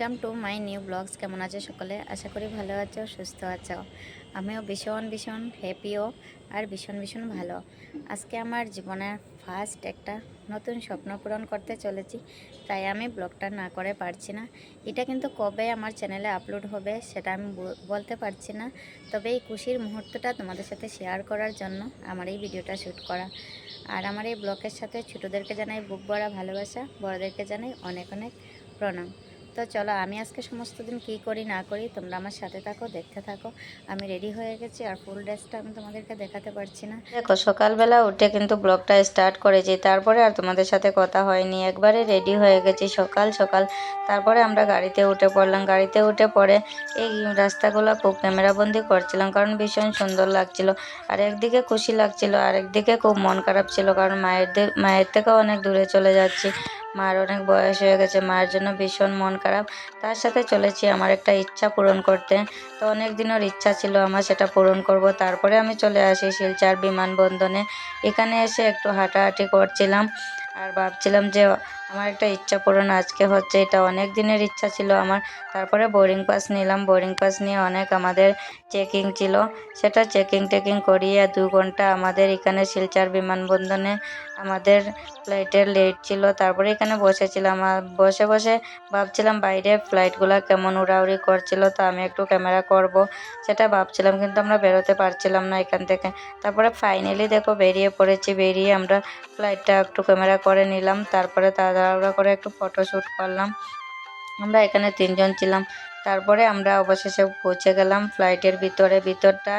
Welcome to my new blogs. কেমন আছো সকলে? আশা করি ভালো আছো, সুস্থ আছো। আমিও ভীষণ ভীষণ হ্যাপিও আর ভীষণ ভীষণ ভালো। আজকে আমার জীবনের ফার্স্ট একটা নতুন স্বপ্ন পূরণ করতে চলেছি, তাই আমি ব্লগটা না করে পারছি না। এটা কিন্তু কবে আমার চ্যানেলে আপলোড হবে সেটা আমি বলতে পারছি না। তবে এই খুশির মুহূর্তটা তোমাদের সাথে শেয়ার করার জন্য আমার এই ভিডিওটা শ্যুট করা। আর আমার এই ব্লগের সাথে ছোটোদেরকে জানাই বুক ভরা ভালোবাসা, বড়দেরকে জানাই অনেক অনেক প্রণাম। তো চলো, আমি আজকে সমস্ত দিন কী করি না করি, তোমরা আমার সাথে থাকো, দেখতে থাকো। আমি রেডি হয়ে গেছি আর ফুল ড্রেসটা আমি তোমাদেরকে দেখাতে পারছি না। দেখো, সকালবেলা উঠে কিন্তু ব্লগটা স্টার্ট করেছি, তারপরে আর তোমাদের সাথে কথা হয়নি। একবারে রেডি হয়ে গেছি সকাল সকাল। তারপরে আমরা গাড়িতে উঠে পড়লাম। গাড়িতে উঠে পড়ে এই রাস্তাগুলো খুব ক্যামেরাবন্দি করছিলাম, কারণ ভীষণ সুন্দর লাগছিল। আর একদিকে খুশি লাগছিল, আর একদিকে খুব মন খারাপ ছিল, কারণ মায়ের মায়ের থেকেও অনেক দূরে চলে যাচ্ছি। মার অনেক বয়স হয়ে গেছে, মার জন্য ভীষণ মন খারাপ। তার সাথে চলেছি, আমার একটা ইচ্ছা পূরণ করতে। তো অনেক দিনের ইচ্ছা ছিল আমার সেটা পূরণ করব। তারপরে আমি চলে আসি শিলচার বিমানবন্দরে। এখানে এসে একটু হাঁটাহাঁটি করছিলাম। আর ভাবছিলাম যে আমার একটা ইচ্ছা পূরণ আজকে হচ্ছে, এটা অনেক দিনের ইচ্ছা ছিল আমার। তারপরে বোর্ডিং পাস নিলাম। বোর্ডিং পাস নিয়ে অনেক আমাদের চেকিং ছিল। সেটা চেকিং টেকিং করিয়ে দু ঘণ্টা আমাদের এখানে শিলচার বিমানবন্দরে আমাদের ফ্লাইটের লেট ছিল। তারপরে এখানে বসেছিলাম। আর বসে বসে ভাবছিলাম বাইরে ফ্লাইটগুলো কেমন উড়াউড়ি করছিল, তো আমি একটু ক্যামেরা করব। সেটা ভাবছিলাম, কিন্তু আমরা বেরোতে পারছিলাম না এখান থেকে। তারপরে ফাইনালি দেখো বেরিয়ে পড়েছি। বেরিয়ে আমরা ফ্লাইটটা একটু ক্যামেরা করে নিলাম। তারপরে তাড়াহুড়া করে একটু ফটোশ্যুট করলাম। আমরা এখানে তিনজন ছিলাম। তারপরে আমরা অবশেষে পৌঁছে গেলাম ফ্লাইটের ভিতরে। ভিতরটা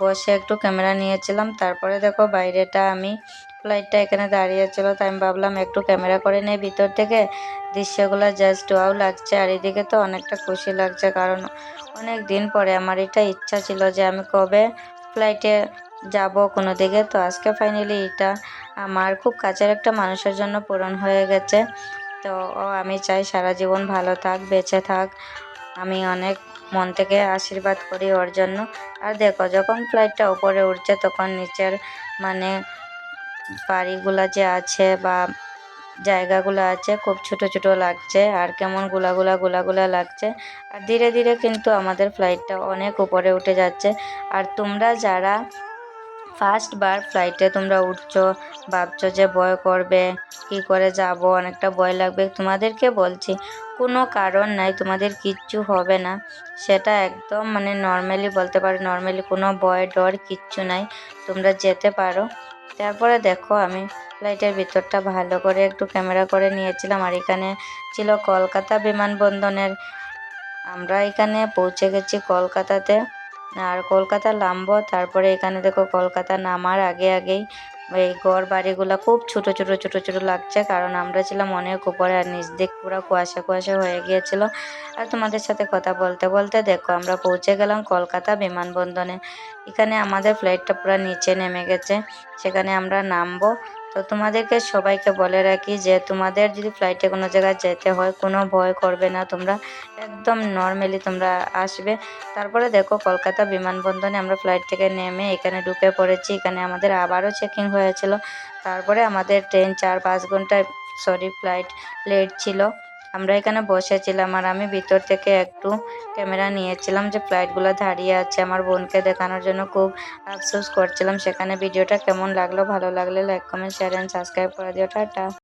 বসে একটু ক্যামেরা নিয়েছিলাম। তারপরে দেখো বাইরেটা আমি ফ্লাইটটা এখানে দাঁড়িয়ে ছিল। তাই আমি ভাবলাম একটু ক্যামেরা করে নেই ভিতর থেকে। দৃশ্যগুলো জাস্ট ওয়াও লাগছে। আর এদিকে তো অনেকটা খুশি লাগছে কারণ অনেক দিন পরে আমার এটা ইচ্ছা ছিল যে আমি কবে ফ্লাইটে যাব কোনো দিকে। তো আজকে ফাইনালি এটা আমার খুব কাছের একটা মানুষের জন্য পূরণ হয়ে গেছে। তো, ও, আমি চাই সারা জীবন ভালো থাক, বেঁচে থাক। আমি অনেক মন থেকে আশীর্বাদ করি ওর জন্য। আর দেখো, যখন ফ্লাইটটা উপরে উঠছে, তখন নিচের মানে বাড়িগুলা যে আছে বা জায়গাগুলো আছে, খুব ছোট ছোট লাগছে। আর কেমন গুলাগুলা গুলাগুলা লাগছে। আর ধীরে ধীরে কিন্তু আমাদের ফ্লাইটটা অনেক উপরে উঠে যাচ্ছে। আর তোমরা যারা ফার্স্ট বার ফ্লাইটে তোমরা উঠছো, ভাবছ যে ভয় করবে, কি করে যাব, অনেকটা ভয় লাগবে। তোমাদেরকে বলছি, কোনো কারণ নাই, তোমাদের কিচ্ছু হবে না। সেটা একদম মানে নর্মালি বলতে পারো নর্মালি কোনো ভয় ডর কিচ্ছু নাই, তোমরা যেতে পারো। তারপরে দেখো, আমি ফ্লাইটের ভিতরটা ভালো করে একটু ক্যামেরা করে নিয়েছিলাম, আর এখানে ছিল কলকাতা বিমানবন্দরের। আমরা এখানে পৌঁছে গেছি কলকাতাতে। আর কলকাতা নামবো, তারপরে এখানে দেখো কলকাতা নামার আগে আগেই এই ঘর বাড়িগুলো খুব ছোট ছোট ছোট ছোট লাগছে, কারণ আমরা ছিলাম অনেক উপরে আর নিচ দিক পুরো কুয়াশা কুয়াশা হয়ে গিয়েছিল। আর তোমাদের সাথে কথা বলতে বলতে দেখো আমরা পৌঁছে গেলাম কলকাতা বিমানবন্দরে। এখানে আমাদের ফ্লাইটটা পুরো নিচে নেমে গেছে, সেখানে আমরা নামবো। তো তোমাদেরকে সবাইকে বলে রাখি যে তোমাদের যদি ফ্লাইটে কোনো জায়গায় যেতে হয়, কোনো ভয় করবে না, তোমরা একদম নর্মালি তোমরা আসবে। তারপরে দেখো কলকাতা বিমানবন্দরে আমরা ফ্লাইট থেকে নেমে এখানে ঢুকে পড়েছি। এখানে আমাদের আবারও চেকিং হয়েছিল। তারপরে আমাদের ট্রেন চার পাঁচ ঘন্টায় সরি ফ্লাইট লেট ছিল। আমরা এখানে বসেছিলাম আর আমি ভিতর থেকে একটু ক্যামেরা নিয়েছিলাম যে ফ্লাইটগুলো দাঁড়িয়ে আছে। আমার বোনকে দেখানোর জন্য খুব আফসোস করছিলাম। সেখানে ভিডিওটা কেমন লাগল, ভালো লাগলে like, comment share and subscribe করে দিও। টাটা।